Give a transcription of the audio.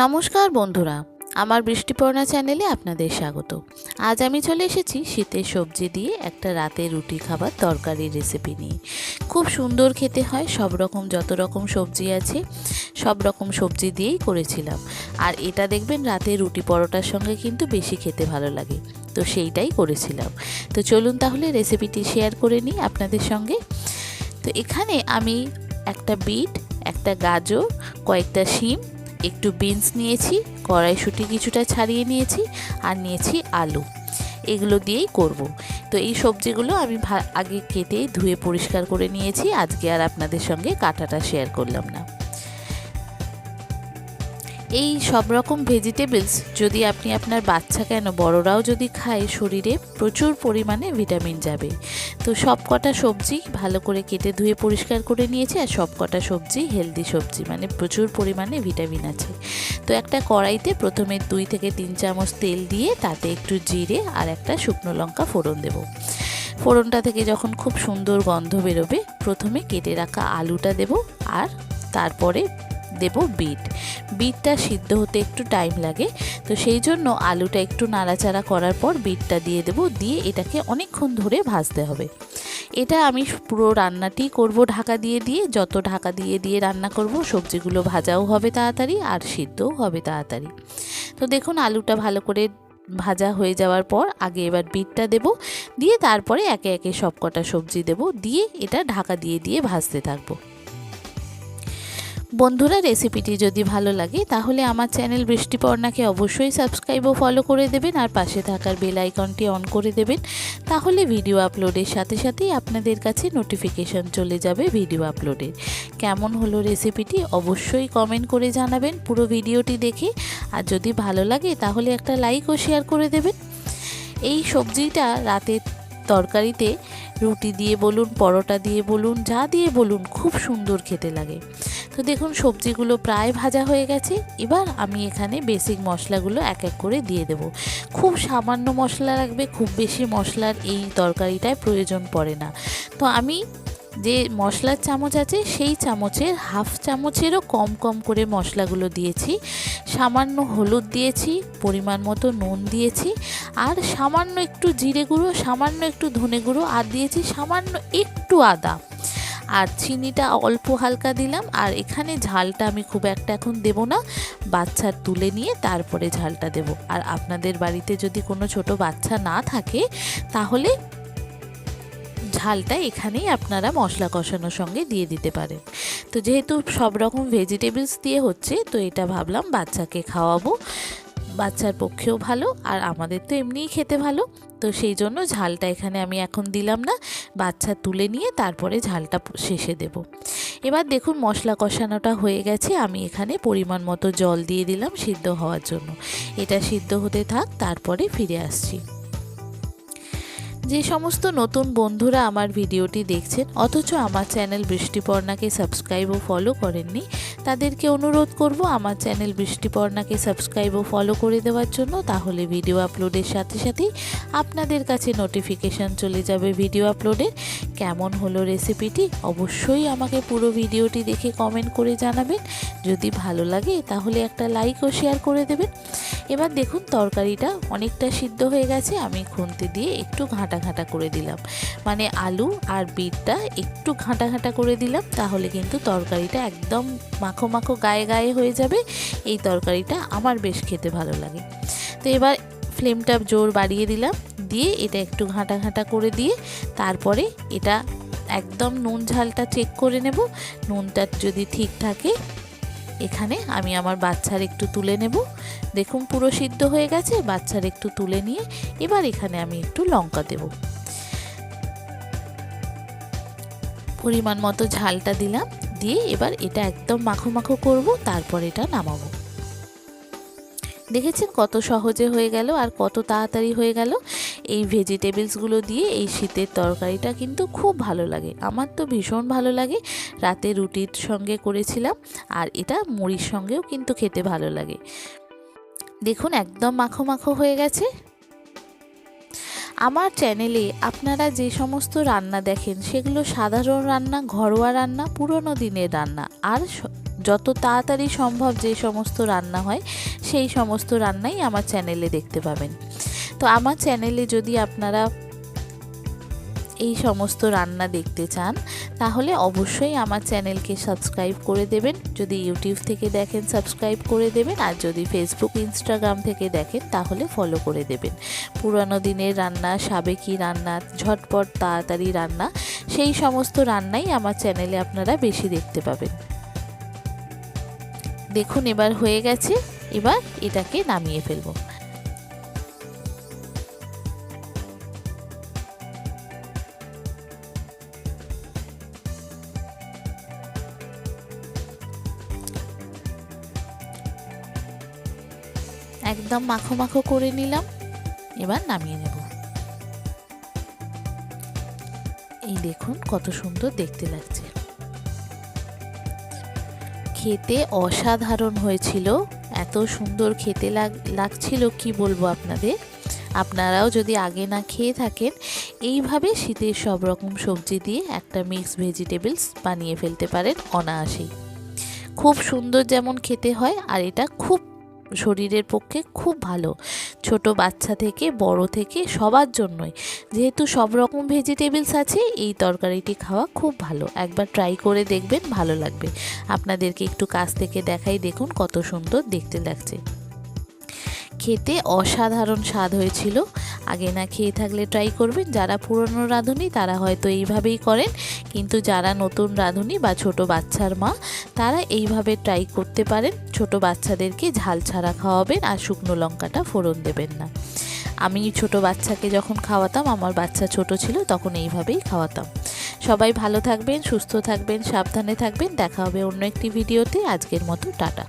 নমস্কার বন্ধুরা, আমার বৃষ্টিপর্ণা চ্যানেলে আপনাদের স্বাগত। আজ আমি চলে এসেছি শীতের সবজি দিয়ে একটা রাতে রুটি খাবার তরকারির রেসিপি নিয়ে। খুব সুন্দর খেতে হয়, সব রকম যত রকম সবজি আছে, সব রকম সবজি দিয়েই করেছিলাম। আর এটা দেখবেন রাতে রুটি পরোটার সঙ্গে কিন্তু বেশি খেতে ভালো লাগে, তো সেইটাই করেছিলাম। তো চলুন তাহলে রেসিপিটি শেয়ার করে নিই আপনাদের সঙ্গে। তো এখানে আমি একটা বিট, একটা গাজর, কয়েকটা শিম একটু বিনস নিয়েছি, কড়াইশুঁটি কিছুটা ছাড়িয়ে নিয়েছি আর নিয়েছি আলু। এগুলো দিয়েই করব। তো এই সবজিগুলো আমি আগে কেটে ধুয়ে পরিষ্কার করে নিয়েছি, আজকে আর আপনাদের সঙ্গে কাটাটা শেয়ার করলাম না। এই সব রকম ভেজিটেবলস যদি আপনি আপনার বাচ্চা কেন, বড়রাও যদি খায়, শরীরে প্রচুর পরিমাণে ভিটামিন যাবে। তো সব কটা সবজি ভালো করে কেটে ধুয়ে পরিষ্কার করে নিয়েছি আর সব কটা সবজি হেলদি সবজি মানে প্রচুর পরিমাণে ভিটামিন আছে। তো একটা কড়াইতে প্রথমে দুই থেকে তিন চামচ তেল দিয়ে তাতে একটু জিরে আর একটা শুকনো লঙ্কা ফোড়ন দেব। ফোড়নটা থেকে যখন খুব সুন্দর গন্ধ বেরোবে, প্রথমে কেটে রাখা আলুটা দেব আর তারপরে দেব বিট। বিটটা সিদ্ধ হতে একটু টাইম লাগে। তো সেই জন্য আলুটা একটু নাড়াচাড়া করার পর বিটটা দিয়ে দেব। দিয়ে এটাকে অনেকক্ষণ ধরে ভাজতে হবে। এটা আমি পুরো রান্নাটি করব ঢাকা দিয়ে দিয়ে। যত ঢাকা দিয়ে দিয়ে রান্না করব, সবজিগুলো ভাজাও হবে তাড়াতাড়ি আর সিদ্ধও হবে তাড়াতাড়ি। তো দেখুন, আলুটা ভালো করে ভাজা হয়ে যাওয়ার পর আগে এবার বিটটা দেব। দিয়ে তারপরে একে একে সব কটা সবজি দেব। দিয়ে এটা ঢাকা দিয়ে দিয়ে ভাজতে থাকব। বন্ধুরা রেসিপিটি যদি ভালো লাগে, তাহলে আমার চ্যানেল বৃষ্টিপর্ণাকে অবশ্যই সাবস্ক্রাইব ও ফলো করে দেবেন আর পাশে থাকার বেল আইকনটি অন করে দেবেন। তাহলে ভিডিও আপলোডের সাথে সাথেই আপনাদের কাছে নোটিফিকেশন চলে যাবে ভিডিও আপলোডের কেমন হলো রেসিপিটি অবশ্যই কমেন্ট করে জানাবেন পুরো ভিডিওটি দেখে। আর যদি ভালো লাগে, তাহলে একটা লাইক ও শেয়ার করে দেবেন। এই সবজিটা রাতে তরকারিতে রুটি দিয়ে বলুন, পরোটা দিয়ে বলুন, যা দিয়ে বলুন, খুব সুন্দর খেতে লাগে। তো দেখুন, সবজিগুলো প্রায় ভাজা হয়ে গেছে। এবার আমি এখানে বেসিক মশলাগুলো এক এক করে দিয়ে দেব। খুব সামান্য মশলা লাগবে, খুব বেশি মশলার এই তরকারিটায় প্রয়োজন পড়ে না। তো আমি যে মশলার চামচ আছে, সেই চামচের হাফ চামচেরও কম কম করে মশলাগুলো দিয়েছি। সামান্য হলুদ দিয়েছি, পরিমাণ মতো নুন দিয়েছি, আর সামান্য একটু জিরে গুঁড়ো, সামান্য একটু ধনে গুঁড়ো, আর দিয়েছি সামান্য একটু আদা। আর চিনিটা অল্প হালকা দিলাম, আর এখানে ঝালটা আমি খুব একটা এখন দেব না। বাচ্চার তুলে নিয়ে তারপরে ঝালটা দেব। আর আপনাদের বাড়িতে যদি কোনো ছোট বাচ্চা না থাকে, তাহলে ঝালটা এখানেই আপনারা মশলা কষানোর সঙ্গে দিয়ে দিতে পারেন। তো যেহেতু সব রকম ভেজিটেবলস দিয়ে হচ্ছে, তো এটা ভাবলাম বাচ্চাকে খাওয়াবো। বাচ্চার পক্ষেও ভালো আর আমাদের তো এমনিই খেতে ভালো। তো সেই জন্য ঝালটা এখানে আমি এখন দিলাম না। বাচ্চা তুলে নিয়ে তারপরে ঝালটা শেষে দেব। এবার দেখুন মশলা কষানোটা হয়ে গেছে। আমি এখানে পরিমাণ মতো জল দিয়ে দিলাম সিদ্ধ হওয়ার জন্য। এটা সিদ্ধ হতে থাক, তারপরে ফিরে আসছি। যে সমস্ত নতুন বন্ধুরা আমার ভিডিওটি দেখছেন, অথচ আমার চ্যানেল বৃষ্টিপর্ণাকে সাবস্ক্রাইব ও ফলো করেননি তাদেরকে অনুরোধ করব আমার চ্যানেল বৃষ্টিপর্ণাকে সাবস্ক্রাইব ও ফলো করে দেওয়ার জন্য। তাহলে ভিডিও আপলোডের সাথে সাথেই আপনাদের কাছে নোটিফিকেশান চলে যাবে ভিডিও আপলোডের কেমন হলো রেসিপিটি অবশ্যই আমাকে পুরো ভিডিওটি দেখে কমেন্ট করে জানাবেন। যদি ভালো লাগে তাহলে একটা লাইক ও শেয়ার করে দেবেন। এবার দেখুন তরকারিটা অনেকটা সিদ্ধ হয়ে গেছে, আমি খুন্তি দিয়ে একটু ঘাঁটা ঘাঁটা করে দিলাম। মানে আলু আর বিটটা একটু ঘাঁটা ঘাঁটা করে দিলাম, তাহলে কিন্তু তরকারিটা একদম মাখো মাখো গায়ে গায়ে হয়ে যাবে। এই তরকারিটা আমার বেশ খেতে ভালো লাগে। তো এবার ফ্লেমটা জোর বাড়িয়ে দিলাম, দিয়ে এটা একটু ঘাঁটা ঘাঁটা করে দিয়ে তারপরে এটা একদম নুন ঝালটা চেক করে নেব। নুনটা যদি ঠিক থাকে এখানে আমি আমার বাচ্চার একটু তুলে নেব। দেখুন পুরো সিদ্ধ হয়ে গেছে, বাচ্চার একটু তুলে নিয়ে এবার এখানে আমি একটু লঙ্কা দেব। পরিমাণ মতো ঝালটা দিলাম, দিয়ে এবার এটা একদম মাখো মাখো করব, তারপর এটা নামাবো। দেখেছেন কত সহজে হয়ে গেল আর কত তাড়াতাড়ি হয়ে গেল? এই ভেজিটেবলসগুলো দিয়ে এই শীতের তরকারিটা কিন্তু খুব ভালো লাগে। আমার তো ভীষণ ভালো লাগে। রাতে রুটির সঙ্গে করেছিলাম আর এটা মুড়ির সঙ্গেও কিন্তু খেতে ভালো লাগে। দেখুন একদম মাখো মাখো হয়ে গেছে। আমার চ্যানেলে আপনারা যে সমস্ত রান্না দেখেন সেগুলো সাধারণ রান্না, ঘরোয়া রান্না, পুরনো দিনের রান্না। আর যত তাড়াতাড়ি সম্ভব যে সমস্ত রান্না হয়, সেই সমস্ত রান্নাই আমার চ্যানেলে দেখতে পাবেন। তো আমার চ্যানেলে যদি আপনারা এই সমস্ত রান্না দেখতে চান, তাহলে অবশ্যই আমার চ্যানেলকে সাবস্ক্রাইব করে দেবেন। যদি ইউটিউব থেকে দেখেন, সাবস্ক্রাইব করে দেবেন। আর যদি ফেসবুক, ইনস্টাগ্রাম থেকে দেখেন, তাহলে ফলো করে দেবেন। পুরানো দিনের রান্না, সাবেকি রান্না, ঝটপট তাড়াতাড়ি রান্না, সেই সমস্ত রান্নাই আমার চ্যানেলে আপনারা বেশি দেখতে পাবেন। দেখুন এবার হয়ে গেছে, এবার এটাকে নামিয়ে ফেলব। একদম মাখো মাখো করে নিলাম, এবার নামিয়ে নেব। এই দেখুন কত সুন্দর দেখতে লাগছে। খেতে অসাধারণ হয়েছিল। এত সুন্দর খেতে লাগছিল, কি বলব আপনাদের? আপনারাও যদি আগে না খেয়ে থাকেন, এইভাবে শীতের সব রকম সবজি দিয়ে একটা মিক্স ভেজিটেবলস বানিয়ে ফেলতে পারেন অনায়াসেই। খুব সুন্দর যেমন খেতে হয়, আর এটা খুব শরীরের পক্ষে খুব ভালো। ছোট বাচ্চা থেকে, বড় থেকে, সবার জন্যই। যেহেতু সব রকম ভেজিটেবলস আছে, এই তরকারিটি খাওয়া খুব ভালো। একবার ট্রাই করে দেখবেন, ভালো লাগবে। আপনাদেরকে একটু কাছ থেকে দেখাই, দেখুন কত সুন্দর দেখতে লাগছে। খেতে অসাধারণ স্বাদ হয়েছিল। আগে না খেয়ে থাকলে ট্রাই করবেন, যারা পুরনো রাঁধুনি তারা হয়তো এইভাবেই করেন, কিন্তু যারা নতুন রাঁধুনি বা ছোট বাচ্চার মা, তারা এইভাবে ট্রাই করতে পারেন। ছোট বাচ্চাদেরকে ঝাল ছাড়া খাওয়াবেন আর শুকনো লঙ্কাটা ফোড়ন দেবেন না। আমি ছোট বাচ্চাকে যখন খাওয়াতাম, আমার বাচ্চা ছোট ছিল, তখন এইভাবেই খাওয়াতাম। সবাই ভালো থাকবেন, সুস্থ থাকবেন, সাবধানে থাকবেন। দেখা হবে অন্য একটি ভিডিওতে। আজকের মতো, টাটা।